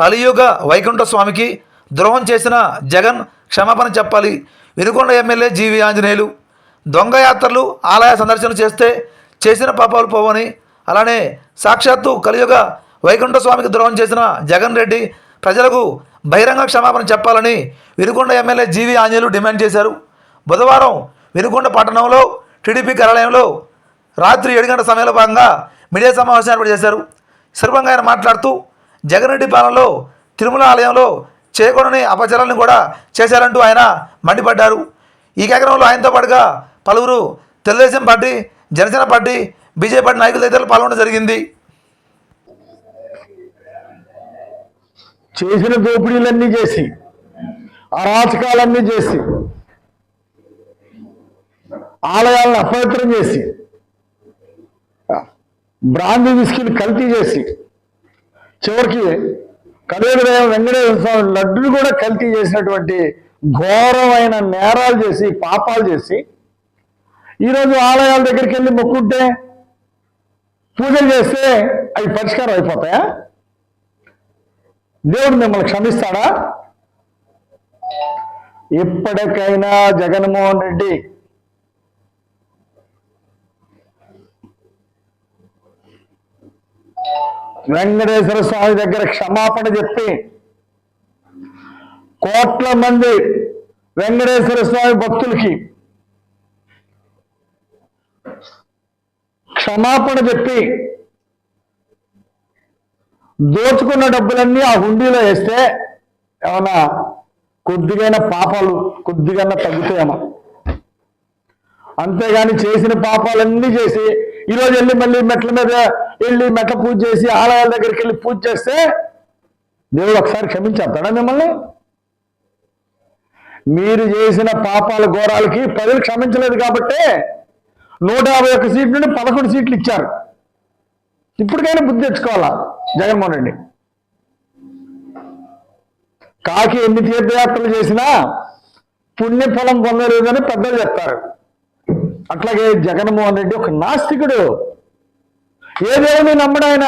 కలియుగ వైకుంఠ స్వామికి ద్రోహం చేసిన జగన్ క్షమాపణ చెప్పాలి. వినుకొండ ఎమ్మెల్యే జీవి ఆంజనేయులు దొంగ యాత్రలు ఆలయ సందర్శన చేస్తే చేసిన పాపాలు పోవని అలానే సాక్షాత్తు కలియుగ వైకుంఠ స్వామికి ద్రోహం చేసిన జగన్ రెడ్డి ప్రజలకు బహిరంగ క్షమాపణ చెప్పాలని Vinukonda MLA G V Anjaneyulu demand చేశారు. బుధవారం వినుకొండ పట్టణంలో టీడీపీ కార్యాలయంలో రాత్రి ఏడు గంటల సమయంలో భాగంగా మీడియా సమావేశం ఏర్పాటు చేశారు. ఈ సందర్భంగా ఆయన మాట్లాడుతూ జగన్ రెడ్డి పాలనలో తిరుమల ఆలయంలో చేయకూడని అపచారాలను కూడా చేశారంటూ ఆయన మండిపడ్డారు. ఈ కార్యక్రమంలో ఆయనతో పాటుగా పలువురు Telugu Desam party Jana Sena party BJP party నాయకులు తదితరులు పాల్గొనడం జరిగింది. చేసిన దోపిడీలన్నీ చేసి అరాచకాలన్నీ చేసి ఆలయాలను అపవిత్రం చేసి బ్రాంతి విస్కీలు కల్తీ చేసి చివరికి కలియుగదేవ వెంకటేశ్వర స్వామి లడ్డును కూడా కల్తీ చేసినటువంటి ఘోరమైన నేరాలు చేసి పాపాలు చేసి ఈరోజు ఆలయాల దగ్గరికి వెళ్ళి మొక్కుంటే పూజలు చేస్తే అవి పరిష్కారం అయిపోతాయా? దేవుడు మిమ్మల్ని క్షమిస్తాడా? ఇప్పటికైనా జగన్మోహన్ రెడ్డి వెంకటేశ్వర స్వామి దగ్గర క్షమాపణ చెప్పి కోట్ల మంది వెంకటేశ్వర స్వామి భక్తులకి క్షమాపణ చెప్పి దోచుకున్న డబ్బులన్నీ ఆ హుండీలో వేస్తే ఏమన్నా కొద్దిగైనా పాపాలు కొద్దిగైనా తగ్గుతాయేమో. అంతేగాని చేసిన పాపాలన్నీ చేసి ఈరోజు వెళ్ళి మళ్ళీ మెట్ల మీద వెళ్ళి మెట్ల పూజ చేసి ఆలయాల దగ్గరికి వెళ్ళి పూజ చేస్తే దేవుడు ఒకసారి క్షమించేస్తాడా మిమ్మల్ని? మీరు చేసిన పాపాల ఘోరాలకి ప్రజలు క్షమించలేదు కాబట్టి నూట యాభై ఒక్క సీట్ నుండి పదకొండు సీట్లు ఇచ్చారు. ఇప్పటికైనా బుద్ధి తెచ్చుకోవాలా? జగన్మోహన్ రెడ్డి. కాకి ఎన్ని తీర్థయాత్రలు చేసినా పుణ్యఫలం పొందలేదని పెద్దలు చెప్తారు. అట్లాగే జగన్మోహన్ రెడ్డి ఒక నాస్తికుడు. ఏ దేవుని నమ్మడు ఆయన?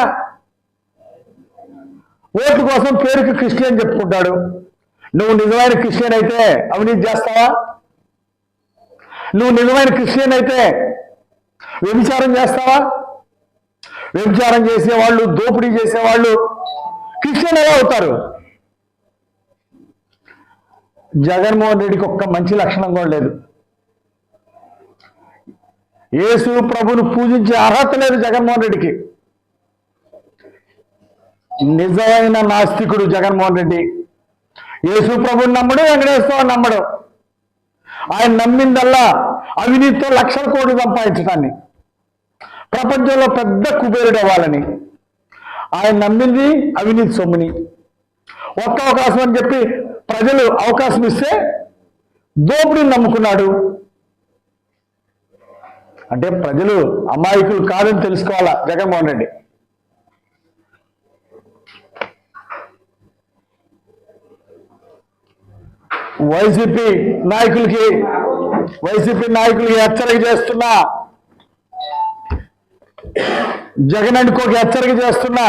ఓటు కోసం పేరుకి క్రిస్టియన్ చెప్పుకుంటాడు. నువ్వు నిజమైన క్రిస్టియన్ అయితే అవినీతి చేస్తావా? నువ్వు నిజమైన క్రిస్టియన్ అయితే వ్యభిచారం చేస్తావా? వ్యభిచారం చేసేవాళ్ళు దోపిడీ చేసేవాళ్ళు క్రిస్టియన్ ఎలా అవుతారు? జగన్మోహన్ రెడ్డికి ఒక్క మంచి లక్షణం కూడా లేదు. యేసు ప్రభును పూజించే అర్హత లేదు జగన్మోహన్ రెడ్డికి. నిజమైన నాస్తికుడు జగన్మోహన్ రెడ్డి. యేసు ప్రభుని నమ్మడు వెంకటేశ్వర నమ్మడు. ఆయన నమ్మిందల్లా అవినీతితో లక్షల కోట్లు సంపాదించడాన్ని. ప్రపంచంలో పెద్ద కుబేరుడు అవ్వాలని. ఆయన నమ్మింది అవినీతి సొమ్ముని. ఒక్క అవకాశం అని చెప్పి ప్రజలు అవకాశం ఇస్తే దోపిడీని నమ్ముకున్నాడు. అంటే ప్రజలు అమాయకులు కాదని తెలుసుకోవాలా? జగన్మోహన్ రెడ్డి. వైసీపీ నాయకులకి వైసీపీ నాయకులకి హెచ్చరిక చేస్తున్నా. జగన్ అనుకోకి హెచ్చరిక చేస్తున్నా.